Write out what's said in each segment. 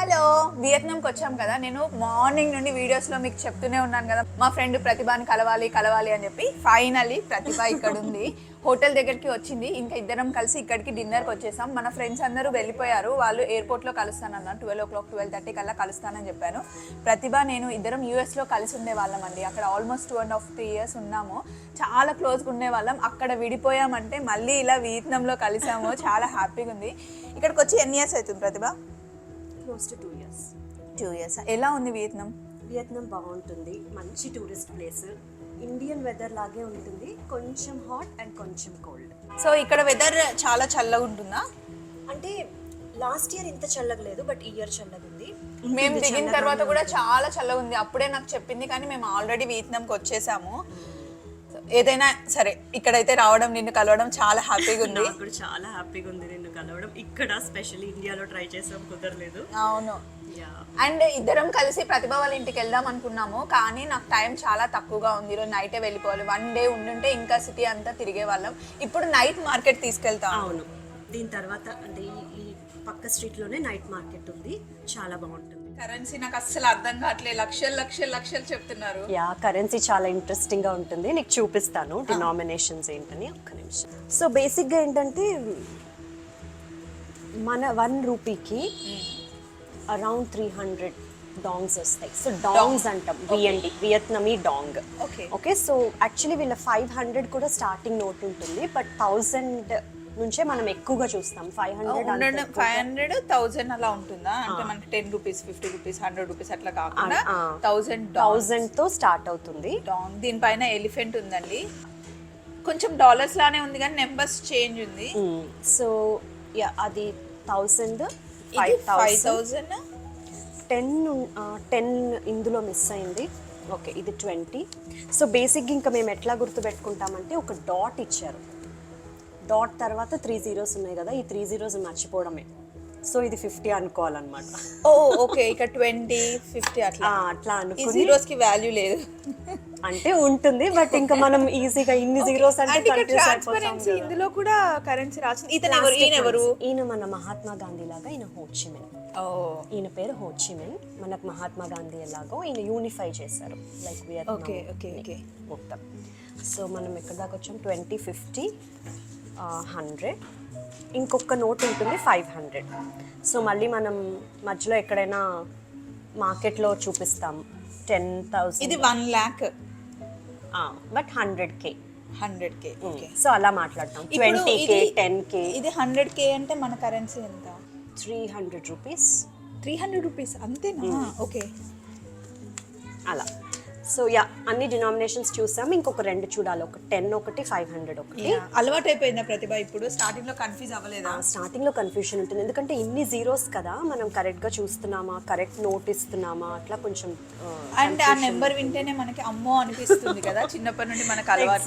Hello వియత్నాంకి వచ్చాం కదా. నేను మార్నింగ్ నుండి వీడియోస్లో మీకు చెప్తూనే ఉన్నాను కదా. మా ఫ్రెండ్ ప్రతిభని కలవాలి కలవాలి అని చెప్పి ఫైనల్లీ ప్రతిభ ఇక్కడ ఉంది హోటల్ దగ్గరికి వచ్చింది. ఇంకా ఇద్దరం కలిసి ఇక్కడికి డిన్నర్కి వచ్చేసాం. మన ఫ్రెండ్స్ అందరూ వెళ్ళిపోయారు. వాళ్ళు ఎయిర్పోర్ట్లో కలుస్తానన్నారు twelve o'clock twelve thirty కల్లా కలుస్తానని చెప్పాను. ప్రతిభ నేను ఇద్దరం యూఎస్లో కలిసి ఉండే వాళ్ళం అండి. అక్కడ almost two and half three years ఉన్నాము. చాలా క్లోజ్గా ఉండే వాళ్ళం అక్కడ విడిపోయామంటే మళ్ళీ ఇలా వియత్నంలో కలిసాము. చాలా హ్యాపీగా ఉంది. ఇక్కడికి వచ్చి ఎన్ని ఇయర్స్ అవుతుంది Pratibha? Close to two years two years ఎలా ఉంది వియత్నాం? వియత్నాం బాగుంటుంది. మంచి టూరిస్ట్ ప్లేస్ ఇండియన్ వెదర్ లాగే ఉంటుంది. కొంచెం హాట్ అండ్ కొంచెం కోల్డ్ సో ఇక్కడ వెదర్ చాలా చల్లగా ఉంటుందా? అంటే లాస్ట్ ఇయర్ ఇంత చల్లగా లేదు బట్ ఇయర్ చల్లగా ఉంది. మేము దిగిన తర్వాత కూడా చాలా చల్లగా ఉంది. అప్పుడే నాకు చెప్పింది కానీ మేము ఆల్రెడీ వియత్నాంకి వచ్చేసాము. ఏదైనా సరే ఇక్కడైతే రావడం నిన్ను కలవడం చాలా హ్యాపీగా ఉంది. నాకు కూడా చాలా హ్యాపీగా ఉంది నిన్ను కలవడం. ఇక్కడ స్పెషల్ ఇండియాలో ట్రై చేసాం కుదరలేదు. అవును. అండ్ ఇద్దరం కలిసి ప్రతిభ వాళ్ళ ఇంటికి వెళ్దాం అనుకున్నాము కానీ నాకు టైం చాలా తక్కువగా ఉంది. ఈరోజు నైటే వెళ్ళిపోవాలి. వన్ డే ఉండుంటే ఇంకా సిటీ అంతా తిరిగే వాళ్ళం. ఇప్పుడు నైట్ మార్కెట్ తీసుకెళ్తాం. అవును. దీని తర్వాత అంటే ఈ ఈ పక్క స్ట్రీట్లోనే నైట్ మార్కెట్ ఉంది. చాలా బాగుంటుంది. కరెన్సీ నాకు అస్సలు అర్థం కావట్లేదు. లక్షలు లక్షలు లక్షలు చెప్తున్నారు. యా కరెన్సీ చాలా ఇంట్రెస్టింగ్గా ఉంటుంది. నీకు చూపిస్తాను డినామినేషన్స్ ఏంటని ఒక్క నిమిషం. సో బేసిక్గా ఏంటంటే మన వన్ రూపీకి అరౌండ్ త్రీ హండ్రెడ్ డాంగ్స్ వస్తాయి. సో డాంగ్స్ అంటాం. VND Vietnamese dong okay okay so actually వీళ్ళ ఫైవ్ హండ్రెడ్ కూడా స్టార్టింగ్ నోట్ ఉంటుంది. బట్ థౌజండ్ నుంచే మనం ఎక్కువగా చూస్తాం. Five hundred five hundred thousand అలా ఉంటుందా? అంటే మనకి ten rupees fifty rupees hundred rupees అట్లా కాకుండా. థౌసండ్ థౌజండ్తో స్టార్ట్ అవుతుంది. దీనిపైన ఎలిఫెంట్ ఉందండి. కొంచెం డాలర్స్ లానే ఉంది కానీ నెంబర్స్ చేంజ్ ఉంది. సో యా అది thousand five thousand thousand ten ten ఇందులో మిస్ అయింది. ఓకే ఇది ట్వంటీ సో బేసిక్గా ఇంకా మేము ఎట్లా గుర్తుపెట్టుకుంటామంటే ఒక డాట్ ఇచ్చారు. డాట్ తర్వాత త్రీ జీరోస్ ఉన్నాయి కదా ఈ త్రీ జీరోస్ మర్చిపోవడమే. సో ఇది ఫిఫ్టీ అనుకోవాలన్నమాట. ఓ ఓకే ఇక ట్వంటీ ఫిఫ్టీ అట్లా. అట్లా ఈ అనుకుని జీరోస్కి వాల్యూ లేదు. అంటే ఉంటుంది బట్ ఇంకా మనం ఈజీగా ఇన్ని జీరోస్ అంటే. ఇందులో కూడా కరెన్సీ రాసింది ఇతను ఎవరు? ఈయన ఎవరు. ఈయన మన మహాత్మా గాంధీ లాగా ఈయన హోచిమిన్ ఓ. ఈయన పేరు హోచిమిన్ మనకు మహాత్మా గాంధీ ఎలాగో ఈయన యూనిఫై చేశారు. Like okay okay okay. మొత్తం. సో మనం ఎక్కడ దాకా వచ్చాం? Twenty fifty. హండ్రెడ్ ఇంకొక నోట్ ఉంటుంది ఫైవ్ హండ్రెడ్ సో మళ్ళీ మనం మధ్యలో ఎక్కడైనా మార్కెట్లో చూపిస్తాం. టెన్ ఇది thousand one lakh but hundred K hundred K okay so అలా మాట్లాడతాం. ట్వంటీ కే ఇది- టెన్ కే ఇది హండ్రెడ్ కే అంటే మన కరెన్సీ ఎంత? Three hundred rupees three hundred rupees అంతేనా? ఓకే అలా. సో యా అన్ని డినామినేషన్స్ చూసాం. ఇంకొక రెండు చూడాలి. ఒక టెన్ ఒకటి ఫైవ్ హండ్రెడ్ ఒకటి. అలవాటు అయిపోయిందా ప్రతిభ ఇప్పుడు? స్టార్టింగ్లో కన్ఫ్యూజ్ అవ్వలేదా? స్టార్టింగ్లో కన్ఫ్యూషన్ ఉంటుంది. ఎందుకంటే ఇన్ని జీరోస్ కదా మనం కరెక్ట్గా చూస్తున్నామా కరెక్ట్ నోట్ ఇస్తున్నామా అట్లా కొంచెం అండ్ ఆ నెంబర్ వింటేనే మనకి అమ్మో అనిపిస్తుంది కదా. చిన్నప్పటి నుండి మనకు అలవాటు.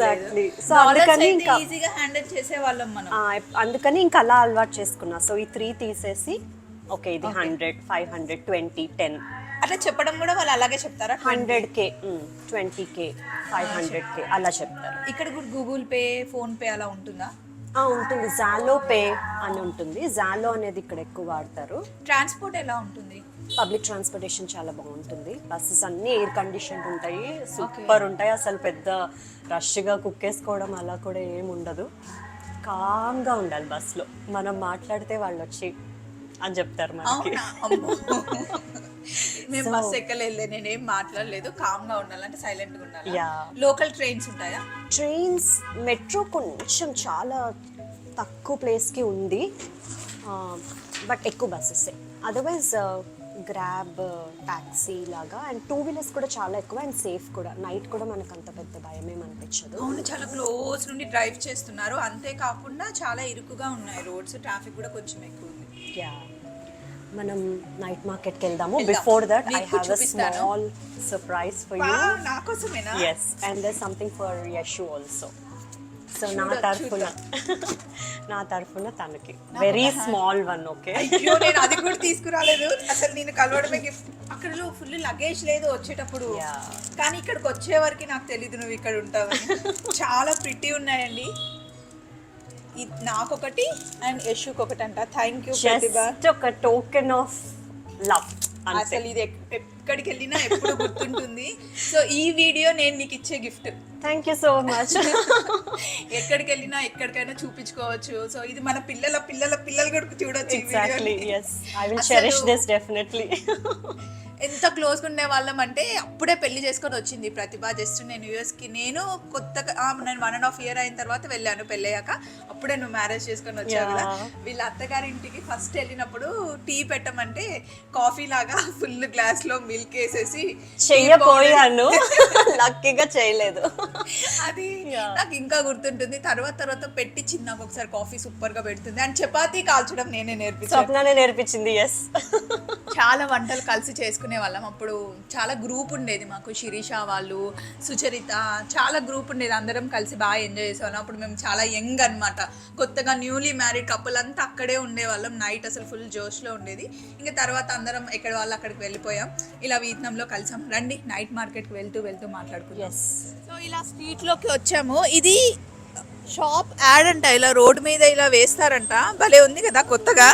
So అందుకని ఇంకా- ఈజీగా హ్యాండిల్ చేసేవాళ్ళం మనం. ఆ, అందుకని ఇంకా అలా అలవాటు చేసుకున్నా. సో ఈ త్రీ తీసేసి ఓకే ఇది hundred five hundred twenty ten. అట్లా చెప్పడం కూడా వాళ్ళు అలాగే చెప్తారా? Hundred K twenty K five hundred K అలా చెప్తారు. ఇక్కడ కూడా గూగుల్ పే ఫోన్ పే అలా ఉంటుందా? ఆ, ఉంటుంది. జాలో పే అని ఉంటుంది. జాలో అనేది ఇక్కడ ఎక్కువ వాడతారు. ట్రాన్స్పోర్ట్ ఎలా ఉంటుంది? పబ్లిక్ ట్రాన్స్పోర్టేషన్ చాలా బాగుంటుంది. బస్సెస్ అన్ని ఎయిర్ కండిషన్ ఉంటాయి. సూపర్ ఉంటాయి. అసలు పెద్ద రష్గా కుక్కేసుకోవడం అలా కూడా ఏమి ఉండదు. కామ్గా ఉండాలి బస్సులో మనం మాట్లాడితే వాళ్ళు వచ్చి అని చెప్తారు మనకి. మేము బస్ ఎక్కలేదు నేనేం మాట్లాడలేదు. కామ్గా ఉండాలంటే సైలెంట్గా ఉండాలి? యా లోకల్ ట్రైన్స్ ఉంటాయా? ట్రైన్స్ మెట్రో కొంచెం చాలా తక్కువ ప్లేస్కి ఉంది. బట్ ఎక్కువ బస్సెస్ అదర్వైజ్ గ్రాబ్ ట్యాక్సీ లాగా. అండ్ టూ వీలర్స్ కూడా చాలా ఎక్కువ అండ్ సేఫ్ కూడా. నైట్ కూడా మనకు అంత పెద్ద భయం అనిపించదు. అవును చాలా క్లోజ్ నుండి డ్రైవ్ చేస్తున్నారు. అంతేకాకుండా చాలా ఇరుకుగా ఉన్నాయి. రోడ్స్ ట్రాఫిక్ కూడా కొంచెం ఎక్కువ ఉంది. యా మనం నైట్ మార్కెట్కి వెళ్దాము వెళ్దాం. Before that I have a. Small surprise for you నా కోసమేనా? Yes and there something for Yashu also so నా తరఫున నా తరఫున తనకి. వెరీ స్మాల్ వన్ ఓకే నేను అది కూడా తీసుకురాలేదు. అసలు నేను కలవడమే గిఫ్ట్ అక్కడ ఫుల్ లగేజ్ లేదు వచ్చేటప్పుడు. కానీ ఇక్కడికి వచ్చే వరకు నాకు తెలియదు నువ్వు ఇక్కడ ఉంటావని. చాలా ప్రిటీ ఉన్నాయండి. నాకొకటి అండ్ యశుకి ఒకటి అంట థ్యాంక్ యూ జస్ట్ ఒక టోకెన్ ఆఫ్ లవ్ అసలు ఇది ఎక్- ఎక్కడికి వెళ్ళినా ఎప్పుడు గుర్తుంటుంది. సో ఈ వీడియో నేను నీకు ఇచ్చే gift thank you so much ఎక్కడికి వెళ్ళినా ఎక్కడికైనా చూపించుకోవచ్చు. సో ఇది మన పిల్లల పిల్లల పిల్లలు కూడా చూడొచ్చు ఎగ్జాక్ట్లీ అసలు చెరిష్ దిస్ డెఫినెట్లీ ఎంత క్లోజ్గా ఉండే వాళ్ళం అంటే అప్పుడే పెళ్ళి చేసుకొని వచ్చింది ప్రతిభ. జస్ట్ నేను యూఎస్కి నేను కొత్తగా నేను వన్ అండ్ హాఫ్ ఇయర్ అయిన తర్వాత వెళ్ళాను పెళ్ళయ్యాక. అప్పుడే నువ్వు మ్యారేజ్ చేసుకొని వచ్చావు కదా. వీళ్ళ అత్తగారింటికి ఫస్ట్ వెళ్ళినప్పుడు టీ పెట్టమంటే కాఫీ లాగా ఫుల్ గ్లాస్లో మిల్క్ వేసేసి చెయ్యపోయాను లక్కీగా చేయలేదు. అది. నాకు ఇంకా గుర్తుంటుంది. తర్వాత తర్వాత పెట్టించింది నాకు ఒకసారి కాఫీ సూపర్గా పెడుతుంది. అండ్ చపాతీ కాల్చడం నేనే నేర్పించాను. నేర్పించింది ఎస్ చాలా వంటలు కలిసి చేసుకునే వాళ్ళం. అప్పుడు చాలా గ్రూప్ ఉండేది మాకు. శిరీష వాళ్ళు సుచరిత చాలా గ్రూప్ ఉండేది. అందరం కలిసి బాగా ఎంజాయ్ చేసేవాళ్ళం. అప్పుడు మేము చాలా యంగ్ అన్నమాట. కొత్తగా న్యూలీ మ్యారీడ్ కపుల్ అంతా అక్కడే ఉండేవాళ్ళం. నైట్ అసలు ఫుల్ జోష్లో ఉండేది. ఇంకా తర్వాత అందరం ఎక్కడ వాళ్ళు అక్కడికి వెళ్ళిపోయాం. ఇలా వియత్నంలో కలిసాం. రండి నైట్ మార్కెట్కి వెళ్తూ వెళ్తూ మాట్లాడుకుంటాం ఎస్ సో ఇలా స్ట్రీట్లోకి వచ్చాము. ఇది షాప్ యాడ్ అంట. ఇలా రోడ్ మీద ఇలా వేస్తారంట. భలే ఉంది కదా కొత్తగా.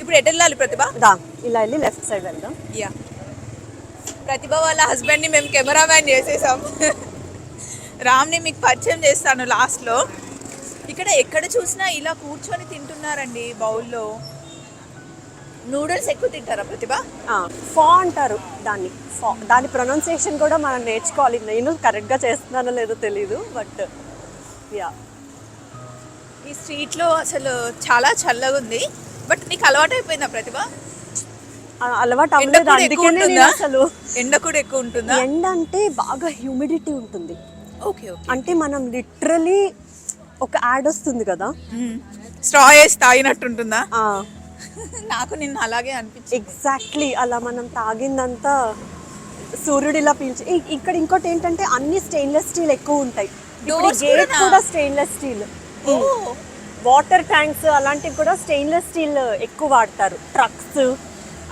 ఇప్పుడు ఎటు వెళ్ళాలి ప్రతిభ? దా ఇలా వెళ్ళి లెఫ్ట్ సైడ్ వెళ్దాం. యా. ప్రతిభ వాళ్ళ హస్బెండ్ని మేము కెమెరామ్యాన్ చేసేసాం. రామ్ని మీకు పరిచయం చేస్తాను లాస్ట్లో ఇక్కడ ఎక్కడ చూసినా ఇలా కూర్చొని తింటున్నారండి బౌల్లో. నూడిల్స్ ఎక్కువ తింటారా ప్రతిభ? ఫా అంటారు దాన్ని. ఫా దాని ప్రొనౌన్సియేషన్ కూడా మనం నేర్చుకోవాలి. నేను కరెక్ట్గా చేస్తున్నానో లేదో తెలీదు బట్ యా ఈ స్ట్రీట్లో అసలు చాలా చల్లగా ఉంది బట్ నీకు అలవాటు అయిపోయిందా ప్రతిభ? అలవాటు అవ్వలేదు. నేను ఉంటుందా? అసలు ఎండ కూడా ఎక్కువ ఉంటుందా? ఎండ అంటే బాగా హ్యూమిడిటీ ఉంటుంది. ఓకే అంటే మనం లిటరలీ ఒక యాడ్ వస్తుంది కదా. స్ట్రా వేసి తాగినట్టుంటుందా? నాకు నిన్న అలాగే అనిపించింది. ఎగ్జాక్ట్లీ అలా మనం తాగిందంతా సూర్యుడిలా పీల్చి ఇక్కడ ఇంకోటి ఏంటంటే అన్ని స్టెయిన్లెస్ స్టీల్ ఎక్కువ ఉంటాయి. గేట్? కూడా స్టెయిన్లెస్ స్టీల్. వాటర్ ట్యాంక్స్ అలాంటివి కూడా స్టెయిన్లెస్ స్టీల్ ఎక్కువ వాడతారు. ట్రక్స్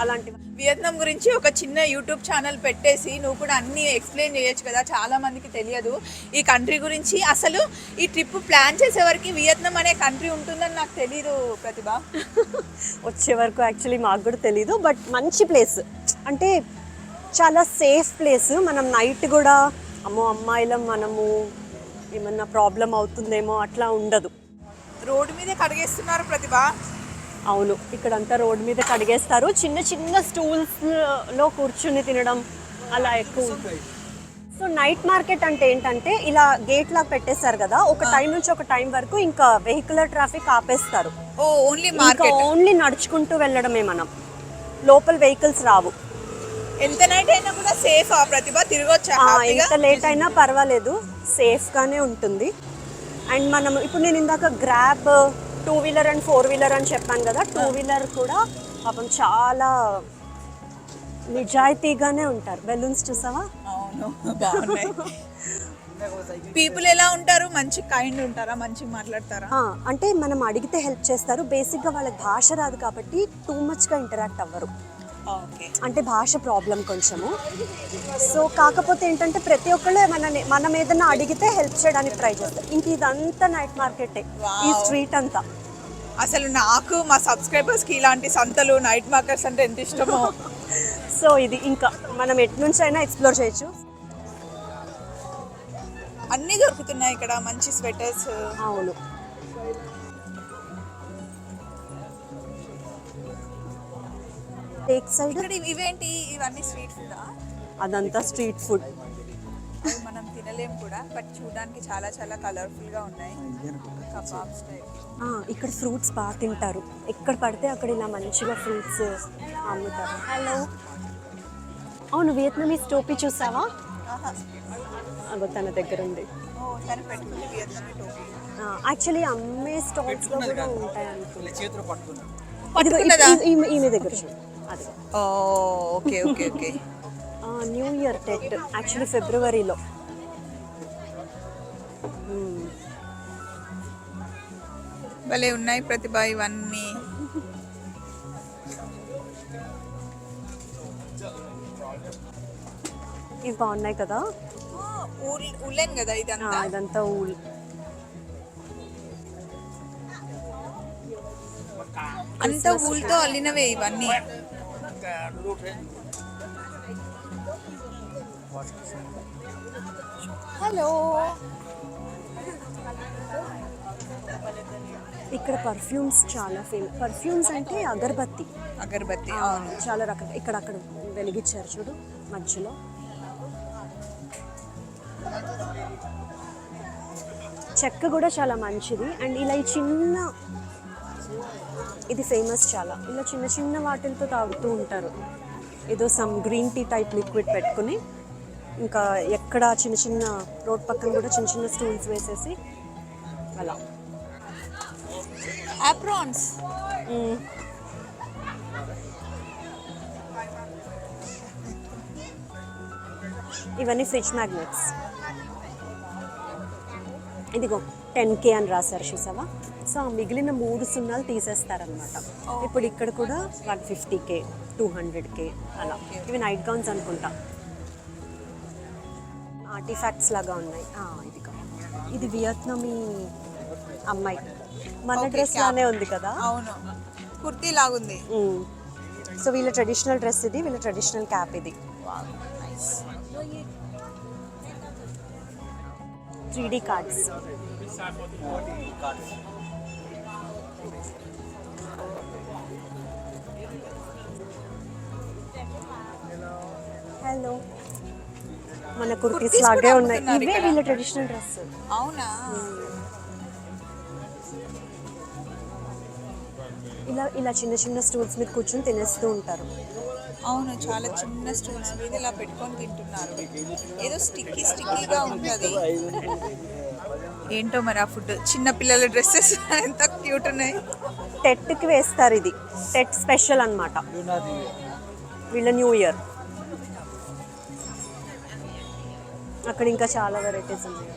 అలాంటివి. వియత్నాం గురించి ఒక చిన్న యూట్యూబ్ ఛానల్ పెట్టేసి నువ్వు కూడా అన్ని ఎక్స్ప్లెయిన్ చేయొచ్చు కదా చాలా మందికి తెలియదు. ఈ కంట్రీ గురించి అసలు ఈ ట్రిప్ ప్లాన్ చేసే వరకు వియత్నాం అనే కంట్రీ ఉంటుందని నాకు తెలియదు ప్రతిభ. వచ్చే వరకు యాక్చువల్లీ మాకు కూడా తెలీదు బట్ మంచి ప్లేస్. అంటే చాలా సేఫ్ ప్లేస్ మనం నైట్ కూడా అమ్మో అమ్మాయిలం మనము ఏమన్నా ప్రాబ్లం అవుతుందేమో అట్లా ఉండదు. రోడ్డు మీదే కడిగేస్తున్నారు ప్రతిభ? అవును ఇక్కడంతా రోడ్ మీద కడిగేస్తారు. చిన్న చిన్న స్టూల్స్లో కూర్చుని తినడం అలా ఎక్కువ. సో నైట్ మార్కెట్ అంటే ఏంటంటే ఇలా గేట్ లాగా పెట్టేస్తారు కదా ఒక టైం నుంచి ఒక టైం వరకు ఇంకా వెహికులర్ ట్రాఫిక్ ఆపేస్తారు. ఓన్లీ ఓన్లీ నడుచుకుంటూ వెళ్ళడమే మనం. లోపల వెహికల్స్ రావు. ఎంత నైట్ అయినా కూడా సేఫ్ ఆ ప్రతిభ? తిరగొచ్చా ఎంత లేట్ అయినా పర్వాలేదు. సేఫ్గానే ఉంటుంది. అండ్ మనం ఇప్పుడు నేను ఇందాక grab two wheeler and four wheeler అని చెప్పాను కదా టూ వీలర్ కూడా పాపం చాలా నిజాయితీగానే ఉంటారు. బెలూన్స్ చూసావా? అవును బాగున్నాయి. పీపుల్ ఎలా ఉంటారు? మంచి కైండ్ ఉంటారా? మంచిగా మాట్లాడతారా? అంటే మనం అడిగితే హెల్ప్ చేస్తారు. బేసిక్గా వాళ్ళకి భాష రాదు కాబట్టి టూ మచ్గా ఇంటరాక్ట్ అవ్వరు. అంటే భాష ప్రాబ్లం కొంచెము. సో కాకపోతే ఏంటంటే ప్రతి ఒక్కళ్ళు మన మనం ఏదైనా అడిగితే హెల్ప్ చేయడానికి ట్రై చేస్తారు. ఇంక ఇదంతా నైట్ మార్కెటే. ఈ. స్ట్రీట్ అంతా. అసలు నాకు మా సబ్స్క్రైబర్స్కి ఇలాంటి సంతలు నైట్ మార్కెట్స్ అంటే ఎంత ఇష్టమో. సో ఇది ఇంకా మనం ఎటు నుంచి అయినా ఎక్స్ప్లోర్ చేయొచ్చు. అన్ని దొరుకుతున్నాయి ఇక్కడ మంచి స్వెటర్స్. అవును. టేక్ సైడ్ ఇక్కడ ఇవి- ఇవేంటి? ఇవన్నీ స్వీట్ ఫుడ్ అదంతా స్ట్రీట్ ఫుడ్ మనం తినలేం కూడా బట్ చూడడానికి చాలా చాలా కలర్ఫుల్గా ఉన్నాయి. కబాబ్స్ ఇక్కడ ఫ్రూట్స్ బాగా తింటారు. ఎక్కడ పడితే అక్కడ ఇలా మంచిగా ఫ్రూట్స్ అమ్ముతారు. హలో అవును వియత్నమీస్ టోపీ చూసావా? అగో తన దగ్గర ఉంది. ఓ తను పెట్టుకుంది వియత్నామీ టోపీ. యాక్చువల్లీ అమ్మే స్టాల్స్లో కూడా ఉంటాయి అనుకుంటా చేతిలో పట్టుకున్నాను ఇదిగో ఇది- పట్టుకున్నదా? ఇది- ఈమె- ఈమె దగ్గర చూడు. అది. Okay okay okay. New year Tet actually ఫిబ్రవరిలో. భలే ఉన్నాయి ప్రతిభ ఇవన్నీ. ఇవి బాగున్నాయి కదా? ఉలెన్ కదా ఇదంతా? ఇదంతా ఊల్. అంతా ఊళ్ళతో అల్లినవే ఇవన్నీ. హలో. ఇక్కడ పర్ఫ్యూమ్స్ చాలా ఫేమస్ పర్ఫ్యూమ్స్ అంటే అగరబత్తి. అగరబత్తి చాలా రకాల ఇక్కడ అక్కడ వెలిగించారు చూడు మధ్యలో. చెక్క కూడా చాలా మంచిది. అండ్ ఇలా ఈ చిన్న ఇది ఫేమస్ చాలా. ఇలా చిన్న చిన్న వాటిలతో తాగుతూ ఉంటారు. ఏదో some green tea type liquid పెట్టుకుని ఇంకా ఎక్కడ చిన్న చిన్న రోడ్ పక్కన కూడా చిన్న చిన్న స్టూల్స్ వేసేసి అలా. అప్రాన్స్ మ్మ్. ఇవన్నీ ఫ్రిడ్జ్ మ్యాగ్నెట్స్ ఇదిగో టెన్ కే అని రాశారు చూసావా? సో ఆ మిగిలిన మూడు సున్నాలు తీసేస్తారనమాట ఇప్పుడు ఇక్కడ కూడా one fifty K two hundred K అలా ఇవి నైట్ గౌన్స్ అనుకుంటా. ఆర్టిఫాక్ట్స్ లాగా ఉన్నాయి. ఆ, ఇదిగో ఇది వియత్నమీ అమ్మాయి. మన డ్రెస్. లానే ఉంది కదా? అవును. కుర్తీ లాగుంది. సో వీళ్ళ ట్రెడిషనల్ డ్రెస్ ఇది వీళ్ళ ట్రెడిషనల్ క్యాప్ ఇది. Three D cards. హలో మన కుర్తీస్ లాగే ఉన్నాయి. ఇవే. వీళ్ళ ట్రెడిషనల్ డ్రెస్ అవునా? ఇలా ఇలా చిన్న చిన్న స్టూల్స్ మీద కూర్చొని తినేస్తూ ఉంటారు. అవును చాలా చిన్న స్టూల్స్ మీద ఇలా పెట్టుకొని తింటున్నారు. ఏదో స్టిక్కీ స్టిక్కీగా ఉంటుంది. ఏంటో మరి ఆ ఫుడ్ చిన్న పిల్లల డ్రెస్సెస్ ఎంత క్యూట్ ఉన్నాయి? టెట్కి వేస్తారు ఇది. టెట్ స్పెషల్ అన్నమాట. వీళ్ళ న్యూ ఇయర్. అక్కడ ఇంకా చాలా వెరైటీస్ ఉన్నాయి.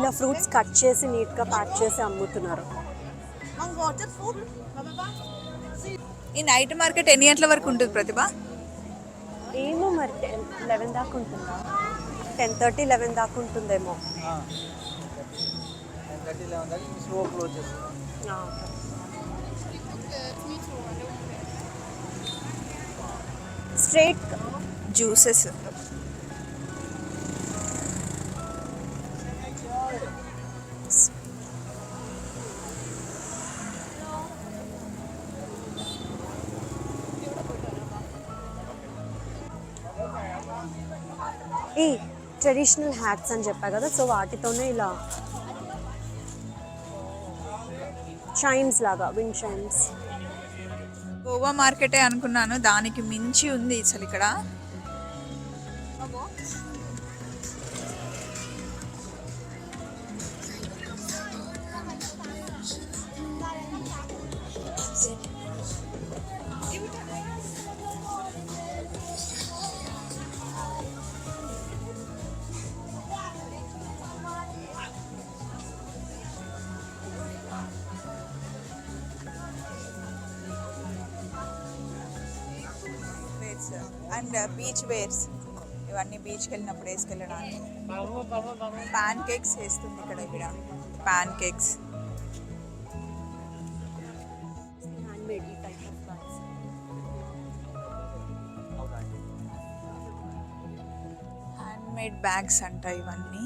ఇలా ఫ్రూట్స్ కట్ చేసి నీట్గా ప్యాక్ చేసి అమ్ముతున్నారు. ఈ నైట్ మార్కెట్ ఎన్ని గంటల వరకు ఉంటుంది ప్రతిభ? ఏమో మరి లెవెన్ దాకా ఉంటుందా? టెన్ థర్టీ లెవెన్ దాకా ఉంటుందేమో. Straight juices. ఈ ట్రెడిషనల్ హ్యాట్స్ అని చెప్పా కదా సో వాటితోనే ఇలా చైమ్స్ లాగా విండ్ చైమ్స్ గోవా మార్కెటే అనుకున్నాను దానికి మించి ఉంది అసలు ఇక్కడ. అండ్ బీచ్ వేర్స్ ఇవన్నీ బీచ్కి వెళ్ళినప్పుడు వేసుకెళ్ళడానికి. పాన్ కేక్స్ వేస్తుంది ఇక్కడ ఇక్కడ పాన్ కేక్స్ హ్యాండ్మేడ్ ఈ type of bags handmade bags అంట ఇవన్నీ.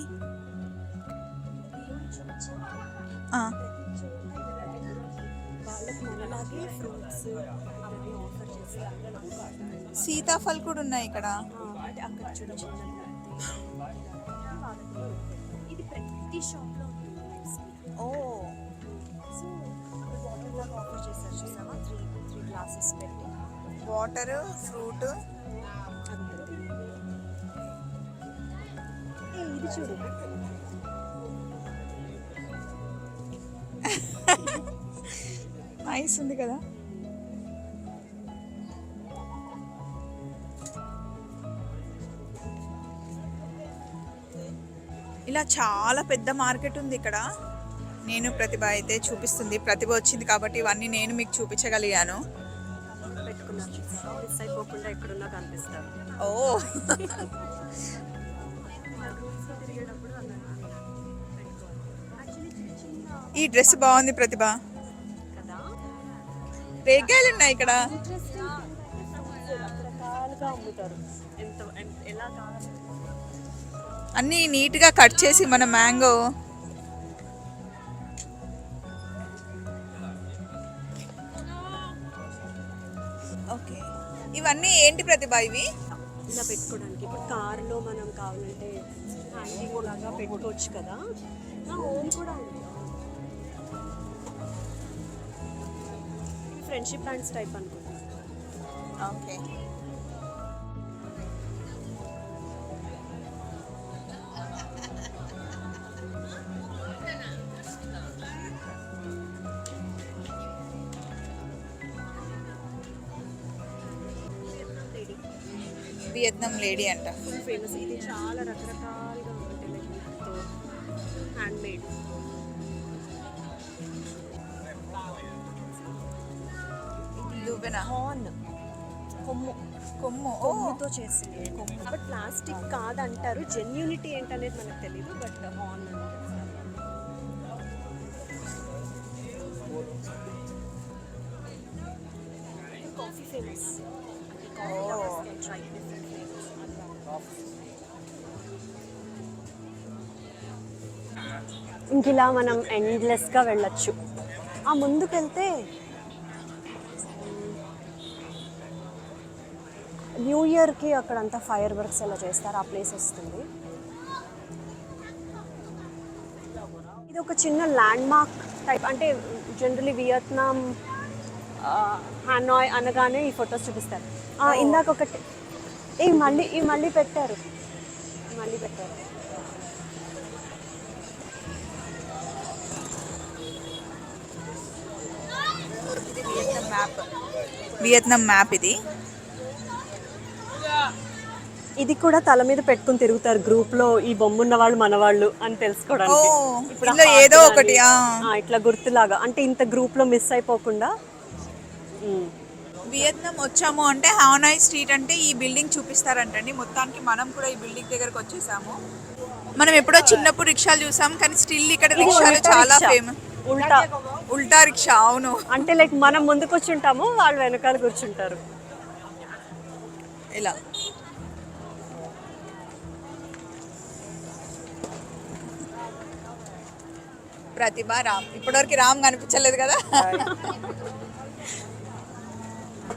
వాళ్ళకి మనలాగే ఫ్రూట్స్ అవన్నీ ఆఫర్ చేస్తారు. సీతాఫల్ కూడా ఉన్నాయి ఇక్కడ. అక్కడ చూడ ఇది ప్రతి షాప్లో ఉంటుంది. ఓ. సో వాటర్ లాగా ఆఫర్ చేస్తారు చూసావా? త్రీ త్రీ గ్లాసెస్ పెట్టి. వాటర్ ఫ్రూట్ ఇది చూడు. నైస్ ఉంది కదా. ఇలా చాలా పెద్ద మార్కెట్ ఉంది ఇక్కడ. నేను ప్రతిభ అయితే చూపిస్తుంది. ప్రతిభ వచ్చింది కాబట్టి ఇవన్నీ నేను మీకు చూపించగలిగాను. ఓ. ఈ డ్రెస్ బాగుంది ప్రతిభ. రేగాయలు ఉన్నాయి ఇక్కడ? ఎంత అన్నీ నీట్గా కట్ చేసి మన మ్యాంగో. ఓకే. ఇవన్నీ ఏంటి ప్రతిభ ఇవి? ఇలా పెట్టుకోవడానికి. ఇప్పుడు కార్లో మనం కావాలంటే హ్యాంగింగ్ లాగా పెట్టుకోవచ్చు కదా. ఓన్ హోమ్ కూడా ఉంది. ఫ్రెండ్షిప్ బ్యాండ్స్ టైప్ అనుకుంటా. ఓకే. వియత్నాం లేడీ అంట. ఫేమస్ ఇది చాలా రకరకాలుగా ఉంటాయి హ్యాండ్ మేడ్ దువ్వెన హార్న్ కొమ్ము కొమ్ము కొమ్ముతో చేసింది కొమ్ము బట్ ప్లాస్టిక్ కాదంటారు జెన్యూనిటీ ఏంటనేది మనకు తెలియదు but horn coffee famous try different ఇంక ఇలా మనం ఎండ్లెస్గా వెళ్ళొచ్చు ఆ ముందుకెళ్తే న్యూ ఇయర్కి అక్కడంతా ఫైర్ వర్క్స్ ఎలా చేస్తారు ఆ ప్లేస్ వస్తుంది. ఇది ఒక చిన్న ల్యాండ్ మార్క్ టైప్ అంటే జనరలీ వియత్నాం హానాయ్ అనగానే ఈ ఫొటోస్ చూపిస్తారు. ఇందాక ఒకటి ఈ మళ్ళీ ఈ మళ్ళీ పెట్టారు. మళ్ళీ పెట్టారు. వియత్నాం మ్యాప్ ఇది. ఇది కూడా తల మీద పెట్టుకుని తిరుగుతారు గ్రూప్లో ఈ బొమ్మ ఉన్న వాళ్ళు మన వాళ్ళు అని తెలుసుకోవడానికి ఏదో ఒకటి, ఇట్లా గుర్తులాగా. అంటే ఇంత గ్రూప్లో మిస్ అయిపోకుండా. వియత్నాం వచ్చాము అంటే హానాయ్ స్ట్రీట్ అంటే ఈ బిల్డింగ్ చూపిస్తారంటండి. మొత్తానికి మనం కూడా ఈ బిల్డింగ్ దగ్గరకు వచ్చేసాము. మనం ఎప్పుడో చిన్నప్పుడు రిక్షాలు చూసాం కానీ స్టిల్ ఇక్కడ రిక్షాలు చాలా. ఫేమస్ ఉల్టా. ఉల్టా రిక్షా అవును. అంటే లైక్ మనం ముందుకు కూర్చుంటాము వాళ్ళు వెనకాల కూర్చుంటారు. ఇలా. ప్రతిభ రామ్. ఇప్పటివరకు రామ్ కనిపించలేదు కదా?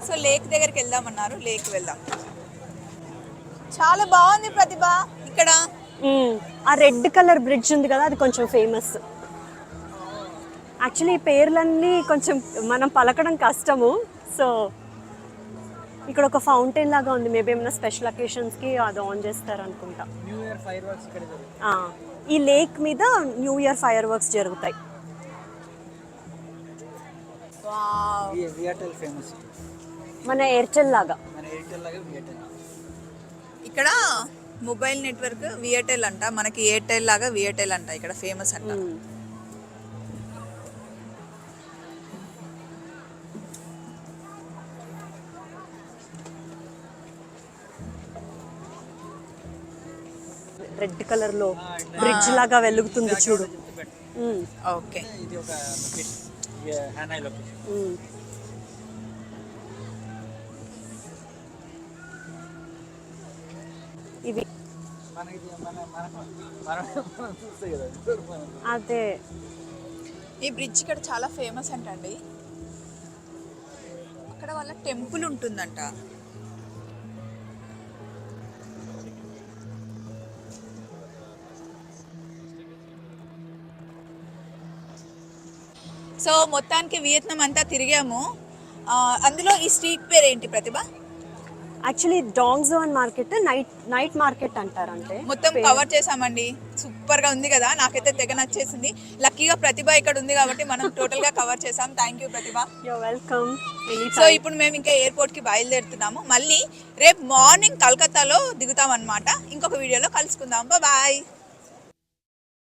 సో లేక్ దగ్గరికి వెళ్దామన్నారు లేక్ వెళ్దాం. చాలా బాగుంది ప్రతిభ. ఇక్కడ. ఆ రెడ్ కలర్ బ్రిడ్జ్ ఉంది కదా అది కొంచెం ఫేమస్. యాక్చువల్లీ ఈ పేర్లన్నీ కొంచెం మనం పలకడం కష్టము. సో ఇక్కడ ఒక ఫౌంటైన్ లాగా ఉంది. మేబీ ఏమైనా స్పెషల్ అకేషన్స్కి అది ఆన్ చేస్తారు అనుకుంటా ఈ లేక్ మీద న్యూ ఇయర్ ఫైర్ వర్క్స్ జరుగుతాయి మన ఎయిర్టెల్ లాగా. మన ఎయిర్టెల్ లాగా వియటెల్ ఇక్కడ మొబైల్ నెట్వర్క్ వియటెల్ అంట మనకి ఎయిర్టెల్ లాగా వియటెల్ అంట ఇక్కడ ఫేమస్ అంట. రెడ్ కలర్లో బ్రిడ్జ్ లాగా వెలుగుతుంది చూడు. Um, okay. ఇవి మనకి ఇది అదే. ఈ బ్రిడ్జ్ ఇక్కడ చాలా ఫేమస్ అంటండి. అక్కడ వాళ్ళ టెంపుల్ ఉంటుందంట. సో మొత్తానికి వియత్నాం అంతా తిరిగాము. అందులో ఈ స్ట్రీట్ పేరు ఏంటి Prathibha? Actually Dong Xuan market night night market అంటారు అంటే మొత్తం కవర్ చేసామండి సూపర్గా ఉంది కదా నాకైతే తెగ నచ్చేసింది. లక్కీగా ప్రతిభ ఇక్కడ ఉంది కాబట్టి మనం టోటల్గా కవర్ చేసాం thank you Prathibha. You welcome so ఇప్పుడు మేము ఇంకా ఎయిర్పోర్ట్కి బయలుదేరుతున్నాము. మళ్ళీ రేపు మార్నింగ్ కలకత్తాలో దిగుతాం అనమాట ఇంకొక వీడియోలో కలుసుకుందాం. బాయ్